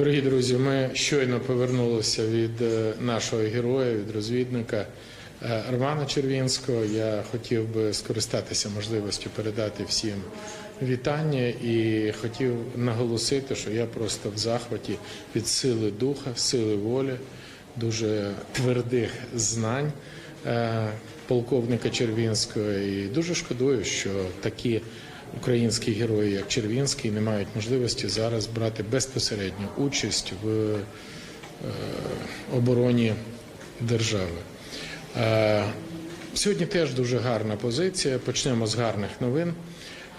Дорогі друзі, ми щойно повернулися від е, нашого героя, від розвідника е, Романа Червінського. Я хотів би скористатися можливістю передати всім вітання і хотів наголосити, що я просто в захваті від сили духа, сили волі, дуже твердих знань е, полковника Червінського. І дуже шкодую, що такі українські герої, як Червінський, не мають можливості зараз брати безпосередню участь в е, обороні держави. Е, Сьогодні теж дуже гарна позиція. Почнемо з гарних новин.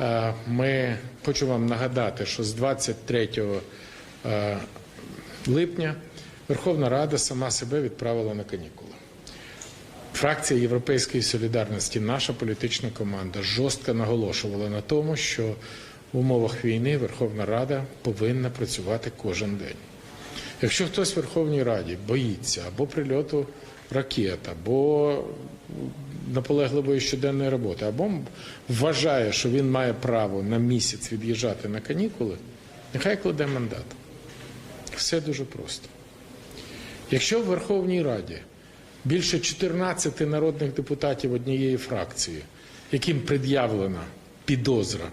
Е, Ми хочу вам нагадати, що з 23 е, липня Верховна Рада сама себе відправила на канікули. Фракція Європейської солідарності, наша політична команда жорстко наголошувала на тому, що в умовах війни Верховна Рада повинна працювати кожен день. Якщо хтось в Верховній Раді боїться або прильоту ракет, або наполегливої щоденної роботи, або вважає, що він має право на місяць від'їжджати на канікули, нехай кладе мандат. Все дуже просто. Якщо в Верховній Раді більше 14 народних депутатів однієї фракції, яким пред'явлена підозра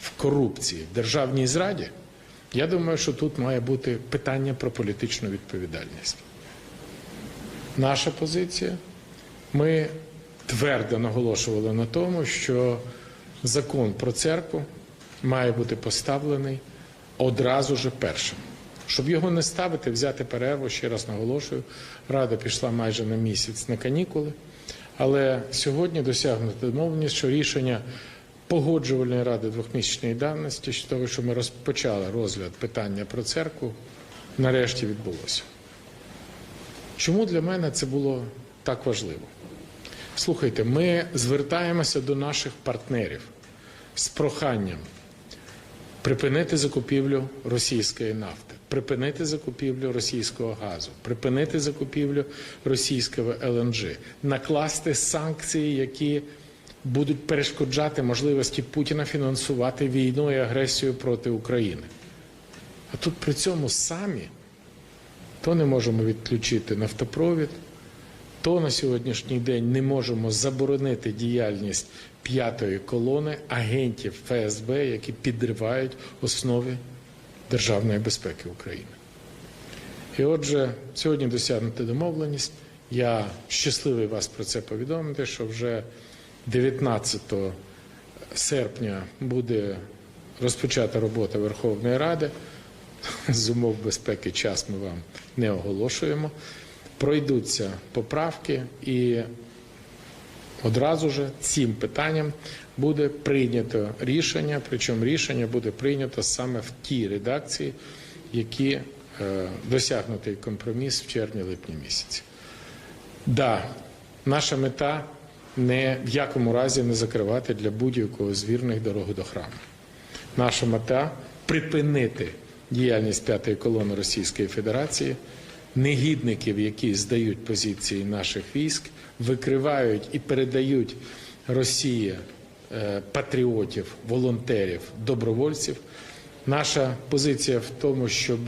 в корупції в державній зраді, я думаю, що тут має бути питання про політичну відповідальність. Наша позиція. Ми твердо наголошували на тому, що закон про церкву має бути поставлений одразу же першим. Щоб його не ставити, взяти перерву, ще раз наголошую, рада пішла майже на місяць на канікули. Але сьогодні досягнуто домовленість, що рішення погоджувальної ради двохмісячної давності з того, що ми розпочали розгляд питання про церкву, нарешті відбулося. Чому для мене це було так важливо? Слухайте, ми звертаємося до наших партнерів з проханням припинити закупівлю російської нафти, припинити закупівлю російського газу, припинити закупівлю російського ЛНЖ, накласти санкції, які будуть перешкоджати можливості Путіна фінансувати війну і агресію проти України. А тут при цьому самі то не можемо відключити нафтопровід, то на сьогоднішній день не можемо заборонити діяльність п'ятої колони агентів ФСБ, які підривають основи державної безпеки України. І отже, сьогодні досягнута домовленість. Я щасливий вас про це повідомити, що вже 19 серпня буде розпочата робота Верховної Ради. З умов безпеки час ми вам не оголошуємо. Пройдуться поправки і одразу же цим питанням буде прийнято рішення, причому рішення буде прийнято саме в тій редакції, які е, досягнутий компроміс в червні-липні місяці. Да, наша мета не в якому разі не закривати для будь-якого з вірних дорогу до храму. Наша мета припинити діяльність п'ятої колони Російської Федерації, негідників, які здають позиції наших військ, викривають і передають Росії патріотів, волонтерів, добровольців. Наша позиція в тому, щоб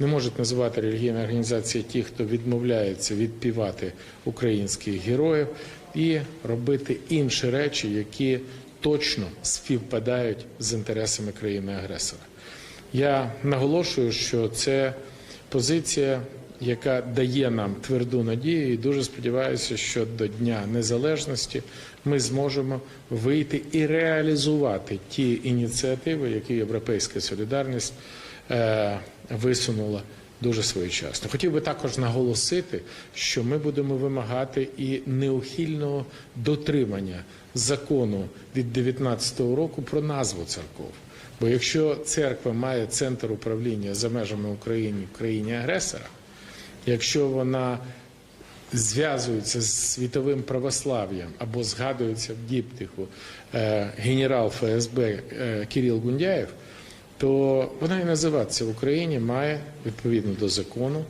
не можуть називати релігійні організації ті, хто відмовляється відпівати українських героїв, і робити інші речі, які точно співпадають з інтересами країни-агресора. Я наголошую, що це позиція, яка дає нам тверду надію, і дуже сподіваюся, що до Дня Незалежності ми зможемо вийти і реалізувати ті ініціативи, які Європейська солідарність е, висунула. Дуже своєчасно. Хотів би також наголосити, що ми будемо вимагати і неухильного дотримання закону від 2019 року про назву церков. Бо якщо церква має центр управління за межами України в країні агресора, якщо вона зв'язується з світовим православ'ям або згадується в діптиху е, генерал ФСБ е, Кирил Гундяєв, то вона і називатися в Україні має відповідно до закону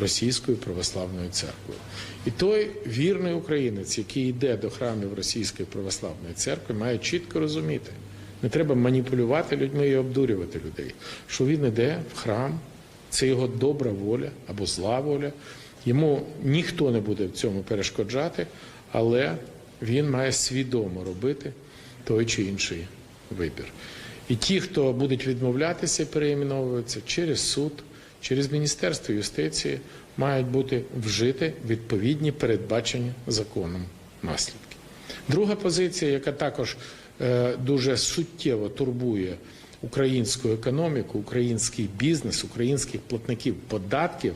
Російською православною церквою. І той вірний українець, який йде до храмів Російської православної церкви, має чітко розуміти. Не треба маніпулювати людьми і обдурювати людей, що він йде в храм Це його добра воля або зла воля. Йому ніхто не буде в цьому перешкоджати, але він має свідомо робити той чи інший вибір. І ті, хто будуть відмовлятися, переіменовуватися через суд, через Міністерство юстиції, мають бути вжити відповідні передбачені законом наслідки. Друга позиція, яка також е, дуже суттєво турбує українську економіку, український бізнес, українських платників податків,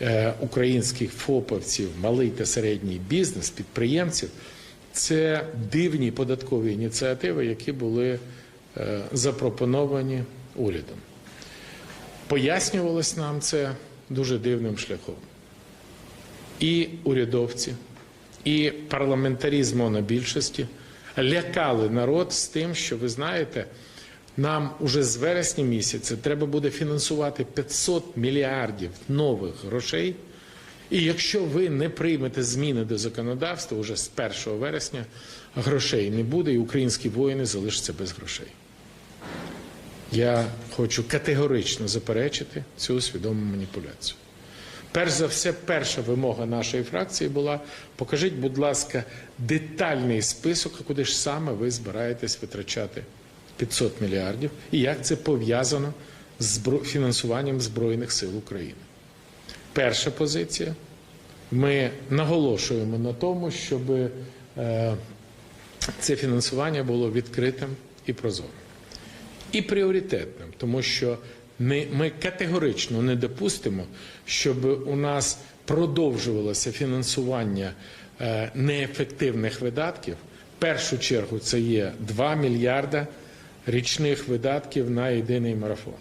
е, українських ФОПовців, малий та середній бізнес, підприємців, це дивні податкові ініціативи, які були е, запропоновані урядом. Пояснювалось нам це дуже дивним шляхом. І урядовці, і парламентарі з монобільшості лякали народ з тим, що ви знаєте, нам уже з вересня місяця треба буде фінансувати 500 мільярдів нових грошей. І якщо ви не приймете зміни до законодавства, уже з 1 вересня грошей не буде, і українські воїни залишаться без грошей. Я хочу категорично заперечити цю свідому маніпуляцію. Перш за все, перша вимога нашої фракції була: покажіть, будь ласка, детальний список, куди ж саме ви збираєтесь витрачати 500 мільярдів, і як це пов'язано з фінансуванням Збройних сил України. Перша позиція. Ми наголошуємо на тому, щоб е, це фінансування було відкритим і прозорим і пріоритетним, тому що ми категорично не допустимо, щоб у нас продовжувалося фінансування е, неефективних видатків. В першу чергу це є 2 мільярда річних видатків на єдиний марафон.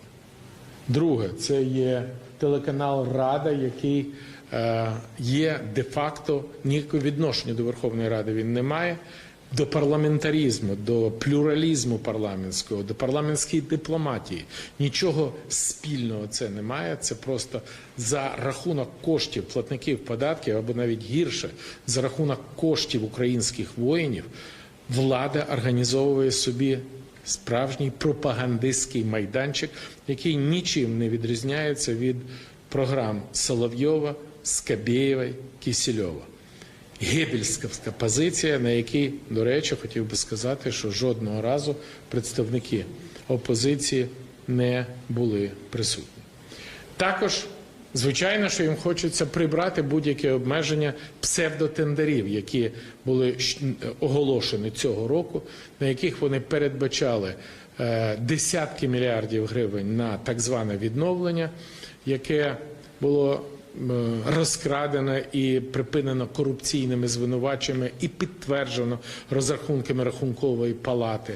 Друге, це є телеканал Рада, який е, є де-факто ніякого відношення до Верховної Ради він не має. До парламентаризму, до плюралізму парламентського, до парламентської дипломатії нічого спільного це немає. Це просто за рахунок коштів платників податків, або навіть гірше за рахунок коштів українських воїнів, влада організовує собі справжній пропагандистський майданчик, який нічим не відрізняється від програм Соловйова, Скабєєва, Кісільова. Гебельська позиція, на якій, до речі, хотів би сказати, що жодного разу представники опозиції не були присутні. Також, звичайно, що їм хочеться прибрати будь-які обмеження псевдотендерів, які були оголошені цього року, на яких вони передбачали е, десятки мільярдів гривень на так зване відновлення, яке було розкрадено і припинено корупційними звинуваченнями і підтверджено розрахунками рахункової палати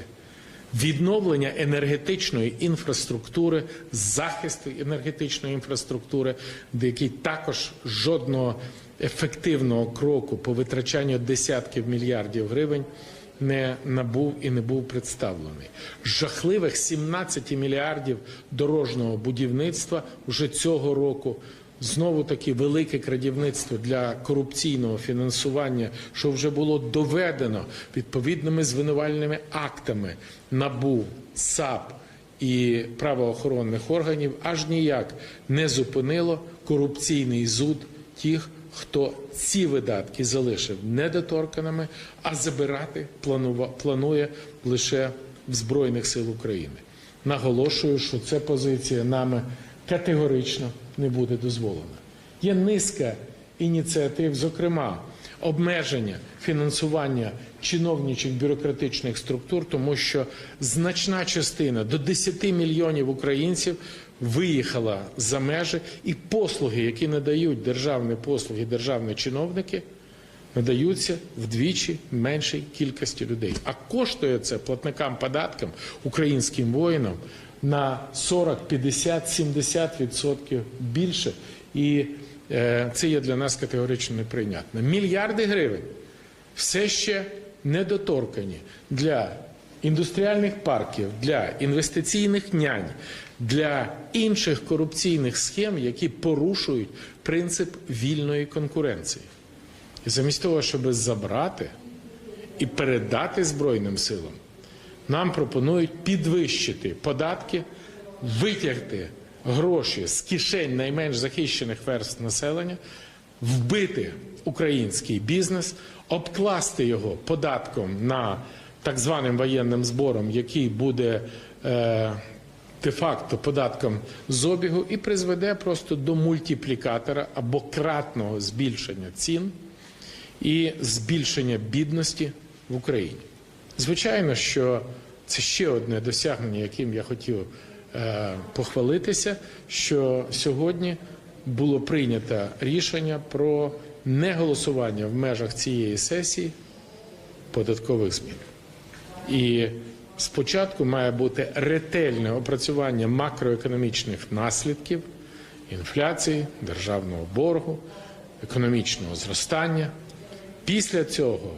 відновлення енергетичної інфраструктури, захисту енергетичної інфраструктури, де який також жодного ефективного кроку по витрачанню десятків мільярдів гривень не набув і не був представлений. Жахливих 17 мільярдів дорожнього будівництва вже цього року. Знову таки велике крадівництво для корупційного фінансування, що вже було доведено відповідними звинувальними актами НАБУ, САП і правоохоронних органів, аж ніяк не зупинило корупційний зуд тих, хто ці видатки залишив недоторканими, а забирати планує лише в Збройних сил України. Наголошую, що ця позиція нами категорично не буде дозволена. Є низка ініціатив, зокрема, обмеження фінансування чиновничих бюрократичних структур, тому що значна частина до 10 мільйонів українців виїхала за межі, і послуги, які надають державні послуги, державні чиновники, надаються вдвічі меншій кількості людей. А коштує це платникам податкам, українським воїнам на 40, 50, 70 відсотків більше. І е, це є для нас категорично неприйнятно. Мільярди гривень все ще недоторкані для індустріальних парків, для інвестиційних нянь, для інших корупційних схем, які порушують принцип вільної конкуренції. І замість того, щоб забрати і передати Збройним силам, нам пропонують підвищити податки, витягти гроші з кишень найменш захищених верств населення, вбити український бізнес, обкласти його податком на так званим воєнним збором, який буде е, де-факто податком з обігу, і призведе просто до мультиплікатора або кратного збільшення цін і збільшення бідності в Україні. Звичайно, що це ще одне досягнення, яким я хотів е, похвалитися, що сьогодні було прийнято рішення про неголосування в межах цієї сесії податкових змін. І спочатку має бути ретельне опрацювання макроекономічних наслідків інфляції, державного боргу, економічного зростання. Після цього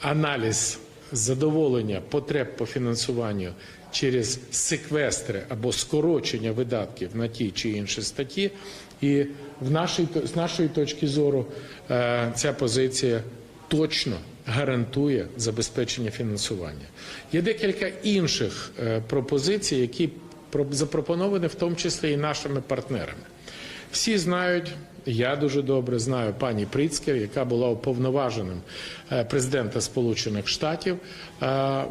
аналіз задоволення потреб по фінансуванню через секвестри або скорочення видатків на ті чи інші статті. І в нашій, з нашої точки зору е, ця позиція точно гарантує забезпечення фінансування. Є декілька інших е, пропозицій, які про- запропоновані в тому числі і нашими партнерами. Всі знають, я дуже добре знаю пані Прицкер, яка була уповноваженим е, президента Сполучених Штатів е,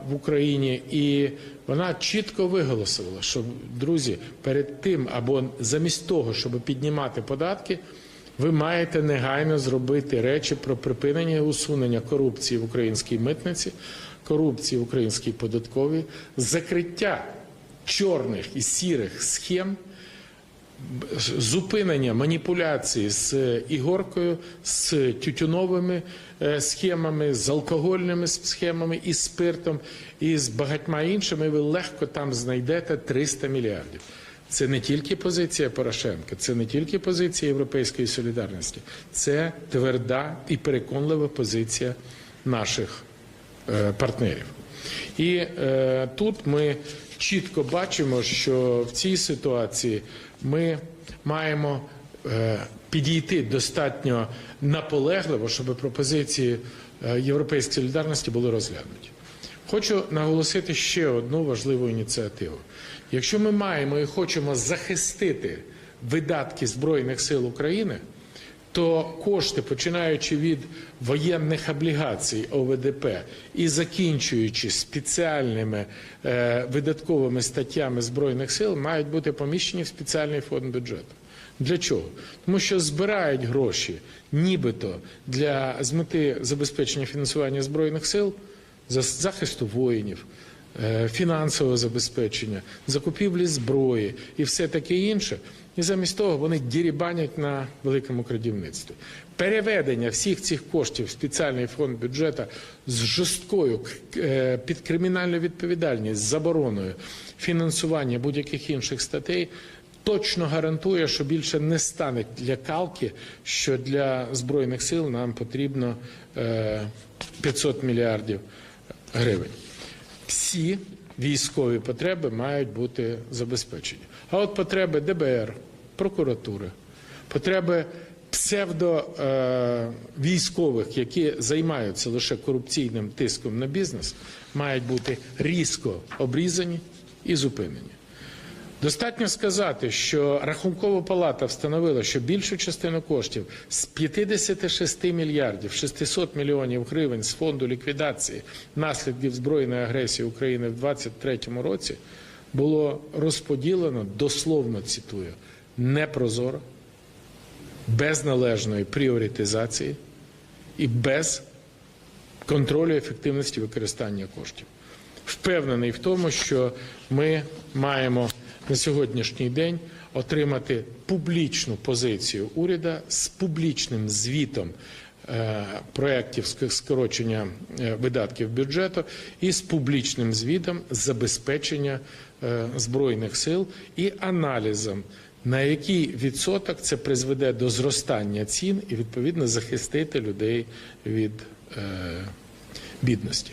в Україні, і вона чітко виголосила, що друзі, перед тим або замість того, щоб піднімати податки, ви маєте негайно зробити речі про припинення і усунення корупції в українській митниці, корупції в українській податковій, закриття чорних і сірих схем зупинення маніпуляцій з ігоркою, з тютюновими е, схемами, з алкогольними схемами, і спиртом, і з багатьма іншими, ви легко там знайдете 300 мільярдів. Це не тільки позиція Порошенка, це не тільки позиція Європейської солідарності, це тверда і переконлива позиція наших е, партнерів. І е, тут ми чітко бачимо, що в цій ситуації ми маємо е, підійти достатньо наполегливо, щоб пропозиції е, Європейської солідарності були розглянуті. Хочу наголосити ще одну важливу ініціативу. Якщо ми маємо і хочемо захистити видатки Збройних сил України, то кошти, починаючи від воєнних облігацій ОВДП і закінчуючи спеціальними е, видатковими статтями Збройних сил, мають бути поміщені в спеціальний фонд бюджету. Для чого? Тому що збирають гроші, нібито для з мети забезпечення фінансування збройних сил, за захисту воїнів, е, фінансового забезпечення, закупівлі зброї і все таке інше. І замість того вони дірібанять на великому крадівництві. Переведення всіх цих коштів в спеціальний фонд бюджету з жорсткою е, під кримінальну відповідальність, з забороною фінансування будь-яких інших статей точно гарантує, що більше не стане лякалки, що для збройних сил нам потрібно е, 500 мільярдів гривень. Всі військові потреби мають бути забезпечені. А от потреби ДБР, прокуратури, потреби псевдо е, які займаються лише корупційним тиском на бізнес, мають бути різко обрізані і зупинені. Достатньо сказати, що Рахункова палата встановила, що більшу частину коштів з 56 мільярдів 600 мільйонів гривень з фонду ліквідації наслідків збройної агресії України в 2023 році було розподілено, дословно цитую, непрозоро, без належної пріоритизації і без контролю ефективності використання коштів. Впевнений в тому, що ми маємо на сьогоднішній день отримати публічну позицію уряду з публічним звітом е, проєктів скорочення е, видатків бюджету і з публічним звітом забезпечення е, збройних сил і аналізом. На який відсоток це призведе до зростання цін і відповідно захистити людей від е, бідності?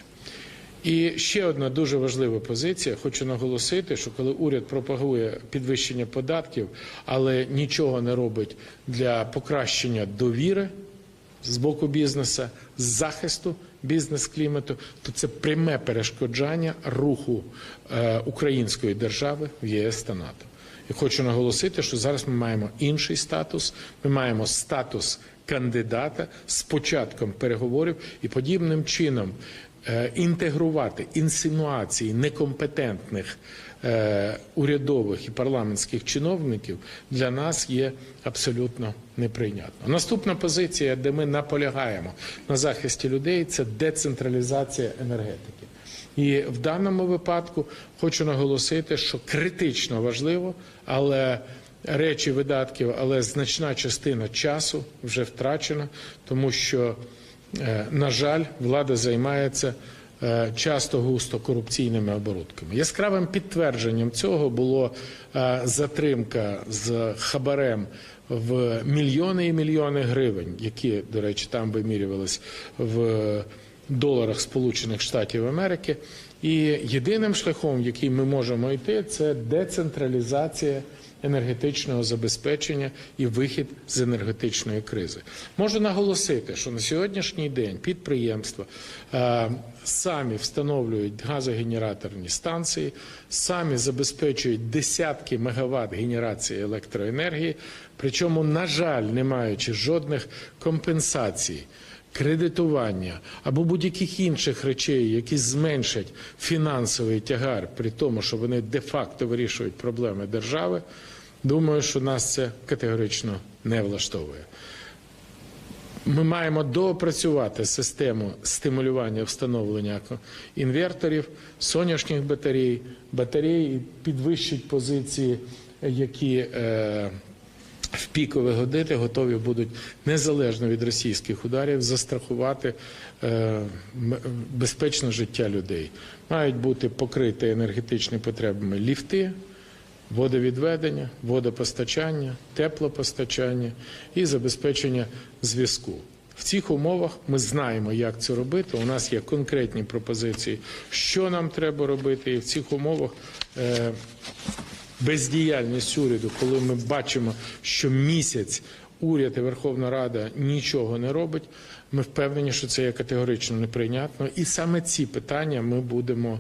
І ще одна дуже важлива позиція. Хочу наголосити, що коли уряд пропагує підвищення податків, але нічого не робить для покращення довіри з боку бізнесу, захисту бізнес-клімату, то це пряме перешкоджання руху е, української держави в ЄС та НАТО. І хочу наголосити, що зараз ми маємо інший статус. Ми маємо статус кандидата з початком переговорів і подібним чином е, інтегрувати інсинуації некомпетентних е, урядових і парламентських чиновників для нас є абсолютно неприйнятно. Наступна позиція, де ми наполягаємо на захисті людей, це децентралізація енергетики. І в даному випадку хочу наголосити, що критично важливо, але речі видатків, але значна частина часу вже втрачена, тому що, е, на жаль, влада займається е, часто густо корупційними оборудками. Яскравим підтвердженням цього було е, затримка з хабарем в мільйони і мільйони гривень, які, до речі, там вимірювались в доларах Сполучених Штатів Америки. І єдиним шляхом, який ми можемо йти, це децентралізація енергетичного забезпечення і вихід з енергетичної кризи. Можу наголосити, що на сьогоднішній день підприємства е, самі встановлюють газогенераторні станції, самі забезпечують десятки мегаватт генерації електроенергії, причому, на жаль, не маючи жодних компенсацій кредитування або будь-яких інших речей, які зменшать фінансовий тягар, при тому, що вони де-факто вирішують проблеми держави, думаю, що нас це категорично не влаштовує. Ми маємо доопрацювати систему стимулювання встановлення інверторів, сонячних батарей, батарей підвищить позиції, які е, в пікові години готові будуть незалежно від російських ударів застрахувати е, безпечне життя людей. Мають бути покриті енергетичними потребами ліфти, водовідведення, водопостачання, теплопостачання і забезпечення зв'язку. В цих умовах ми знаємо, як це робити. У нас є конкретні пропозиції, що нам треба робити, і в цих умовах. Е, бездіяльність уряду, коли ми бачимо, що місяць уряд і Верховна Рада нічого не робить, ми впевнені, що це є категорично неприйнятно. І саме ці питання ми будемо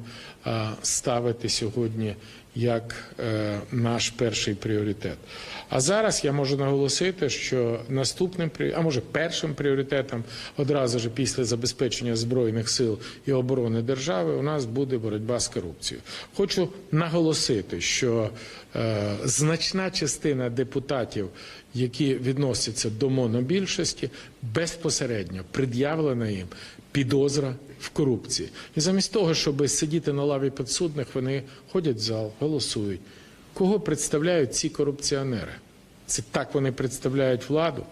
ставити сьогодні як е, наш перший пріоритет. А зараз я можу наголосити, що наступним а може першим пріоритетом одразу ж після забезпечення збройних сил і оборони держави у нас буде боротьба з корупцією. Хочу наголосити, що е, значна частина депутатів, які відносяться до монобільшості, безпосередньо пред'явлена їм підозра в корупції. І замість того, щоб сидіти на лаві підсудних, вони ходять в зал, голосують. Кого представляють ці корупціонери? Це так вони представляють владу.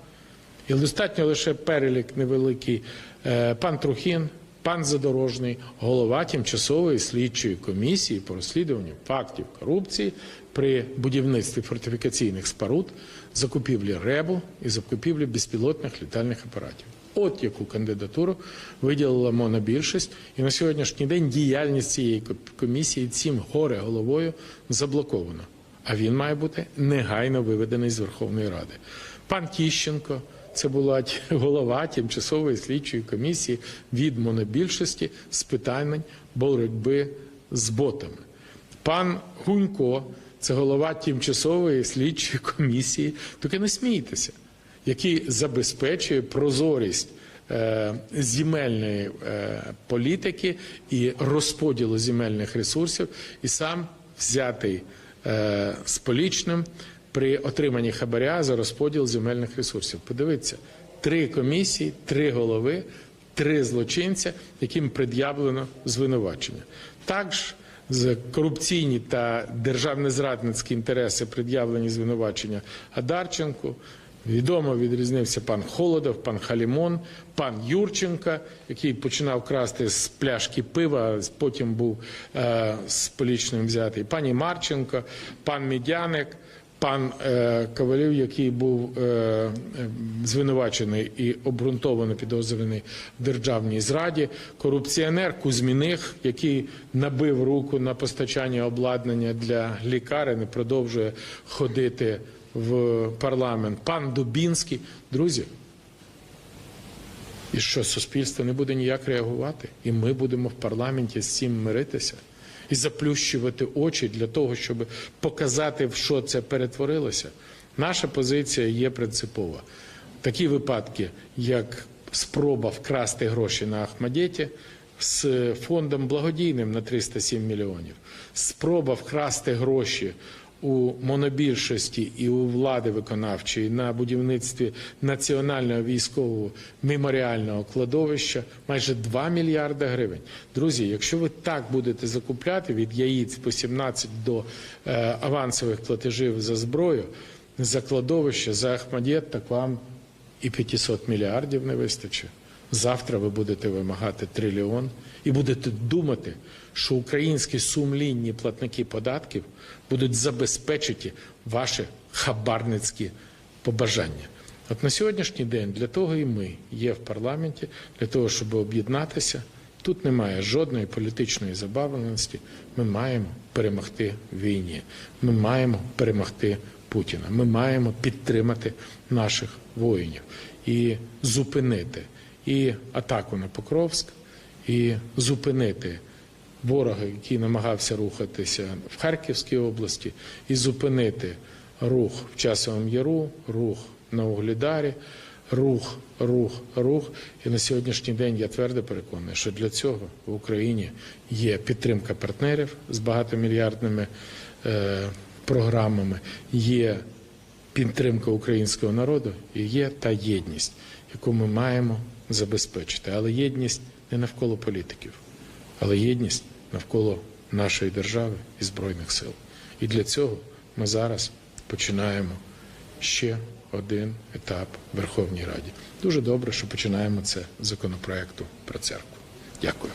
І достатньо лише перелік невеликий. Е, Пан Трухін, пан Задорожний, голова тимчасової слідчої комісії по розслідуванню фактів корупції при будівництві фортифікаційних споруд, закупівлі РЕБу і закупівлі безпілотних літальних апаратів. От яку кандидатуру виділила монобільшість, і на сьогоднішній день діяльність цієї комісії цим горе головою заблокована. А він має бути негайно виведений з Верховної Ради. Пан Тіщенко, це була голова тимчасової слідчої комісії від монобільшості з питань боротьби з ботами. Пан Гунько, це голова тимчасової слідчої комісії, тільки не смійтеся, який забезпечує прозорість е, земельної е, політики і розподілу земельних ресурсів, і сам взятий е, з полічним при отриманні хабаря за розподіл земельних ресурсів. Подивіться, три комісії, три голови, три злочинця, яким пред'явлено звинувачення. Також корупційні та державно-зрадницькі інтереси пред'явлені звинувачення Адарченку. Відомо відрізнився пан Холодов, пан Халімон, пан Юрченка, який починав красти з пляшки пива, потім був е, з полічним взятий, пані Марченко, пан Медяник, пан е, Ковалів, який був е, е, звинувачений і обґрунтовано підозрюваний в державній зраді, корупціонер Кузьміних, який набив руку на постачання обладнання для лікарень, і продовжує ходити в парламент, пан Дубінський. Друзі, і що суспільство не буде ніяк реагувати, і ми будемо в парламенті з цим миритися. і заплющувати очі для того, щоб показати, в що це перетворилося. Наша позиція є принципова. Такі випадки, як спроба вкрасти гроші на Ахмадєті з фондом благодійним на 307 мільйонів, спроба вкрасти гроші у монобільшості і у влади виконавчої на будівництві національного військового меморіального кладовища майже 2 мільярди гривень. Друзі, якщо ви так будете закупляти від яїць по 17 до е, авансових платежів за зброю, за кладовище, за Ахмадєт, так вам і 500 мільярдів не вистачить. Завтра ви будете вимагати трильйон і будете думати, що українські сумлінні платники податків будуть забезпечити ваші хабарницькі побажання. От на сьогоднішній день для того і ми є в парламенті, для того, щоб об'єднатися. Тут немає жодної політичної забавленості. Ми маємо перемогти війні. Ми маємо перемогти Путіна. Ми маємо підтримати наших воїнів і зупинити і атаку на Покровськ, і зупинити ворога, який намагався рухатися в Харківській області, і зупинити рух в часовому яру, рух на Углідарі, рух, рух, рух. І на сьогоднішній день я твердо переконаний, що для цього в Україні є підтримка партнерів з багатомільярдними е, програмами, є підтримка українського народу і є та єдність, яку ми маємо забезпечити. Але єдність не навколо політиків, але єдність навколо нашої держави і збройних сил. І для цього ми зараз починаємо ще один етап в Верховній Раді. Дуже добре, що починаємо це з законопроекту про церкву. Дякую.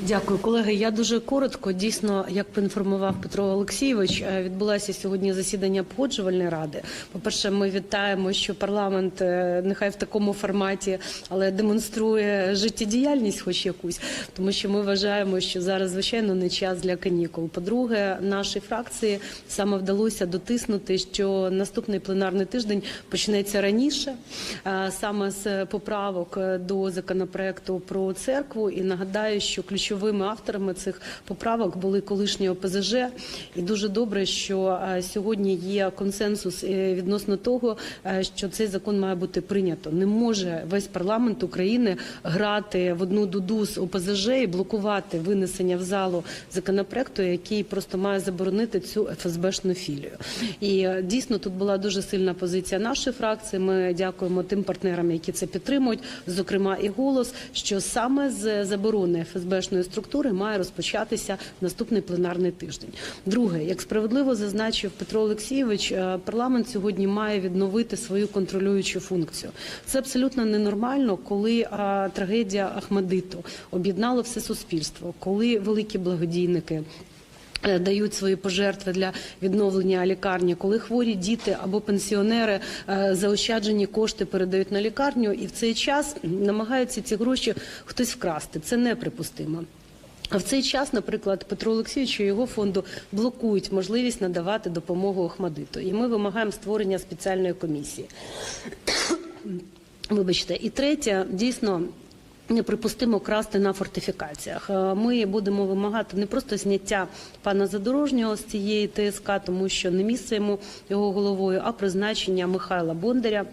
Дякую, колеги. Я дуже коротко. Дійсно, як поінформував Петро Олексійович, е, відбулося сьогодні засідання погоджувальної ради. По перше, ми вітаємо, що парламент е, нехай в такому форматі, але демонструє життєдіяльність, хоч якусь, тому що ми вважаємо, що зараз звичайно не час для канікул. По-друге, нашій фракції саме вдалося дотиснути, що наступний пленарний тиждень почнеться раніше, е, саме з поправок до законопроекту про церкву. І нагадаю, що ключовими авторами цих поправок були колишні ОПЗЖ, і дуже добре, що е, сьогодні є консенсус е, відносно того, е, що цей закон має бути прийнято. Не може весь парламент України грати в одну дуду з ОПЗЖ і блокувати винесення в залу законопроекту, який просто має заборонити цю ФСБшну філію. І дійсно тут була дуже сильна позиція нашої фракції. Ми дякуємо тим партнерам, які це підтримують, зокрема і голос, що саме з заборони ФСБшної структури має розпочатися наступний пленарний тиждень. Друге, як справедливо зазначив Петро Олексійович, е, парламент сьогодні має відновити свою контролюючу функцію. Це абсолютно ненормально, коли трагедія Ахмадиту об'єднала все суспільство, коли великі благодійники. Е, Дають свої пожертви для відновлення лікарні, коли хворі діти або пенсіонери е, заощаджені кошти передають на лікарню, і в цей час намагаються ці гроші хтось вкрасти. Це неприпустимо. А в цей час, наприклад, Петро Олексійович і його фонду блокують можливість надавати допомогу Охмадиту. І ми вимагаємо створення спеціальної комісії. Вибачте, і третє, дійсно. Неприпустимо красти на фортифікаціях. Е, Ми будемо вимагати не просто зняття пана Задорожнього з цієї ТСК, тому що не місце йому його головою, а призначення Михайла Бондаря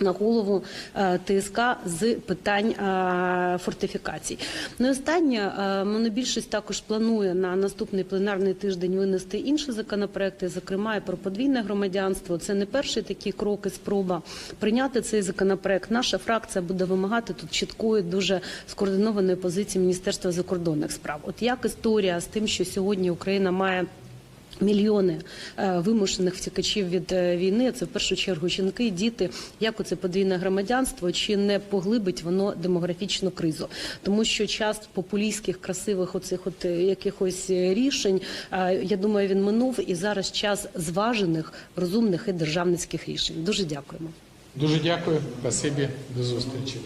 на голову е, ТСК з питань е, фортифікацій. Ну і останнє е, монобільшість також планує на наступний пленарний тиждень винести інші законопроекти, зокрема і про подвійне громадянство. Це не перший такий крок і спроба прийняти цей законопроект. Наша фракція буде вимагати тут чіткої, дуже скоординованої позиції Міністерства закордонних справ. От як історія з тим, що сьогодні Україна має. Мільйони е, вимушених втікачів від е, війни це в першу чергу жінки, діти. Як оце подвійне громадянство? Чи не поглибить воно демографічну кризу? Тому що час популістських, красивих оцих от е, якихось рішень, я думаю, він минув, і зараз час зважених, розумних і державницьких рішень. Дуже дякуємо. Дуже дякую. Спасибі. До зустрічі.